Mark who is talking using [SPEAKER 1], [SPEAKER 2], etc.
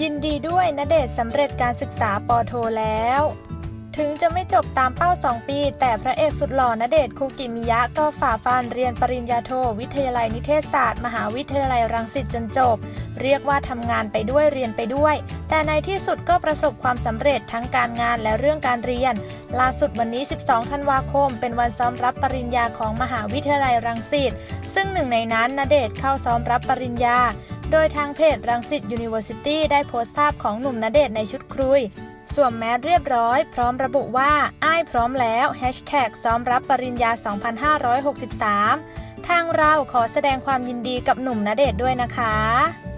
[SPEAKER 1] ยินดีด้วยณเดชสำเร็จการศึกษาปอโทแล้ว ถึงจะไม่จบตามเป้า 2 ปี แต่พระเอกสุดหล่อณเดชคูกิมิยะก็ฝ่าฟันเรียนปริญญาโท วิทยาลัยนิเทศศาสตร์ มหาวิทยาลัยรังสิตจนจบ เรียกว่าทำงานไปด้วยเรียนไปด้วย แต่ในที่สุดก็ประสบความสำเร็จทั้งการงานและเรื่องการเรียน ล่าสุดวันนี้ 12 ธันวาคม เป็นวันซ้อมรับปริญญาของมหาวิทยาลัยรังสิตซึ่งหนึ่งในนั้นณเดชเข้าซ้อมรับปริญญา โดยทางเพจรังสิต University ได้โพสต์ภาพของหนุ่มณเดชน์ในชุดครุย สวมแมสเรียบร้อย พร้อมระบุว่า อ้ายพร้อมแล้วแฮชแท็กซ้อมรับปริญญา 2563 ทางเราขอแสดงความยินดีกับหนุ่มณเดชน์ด้วยนะคะ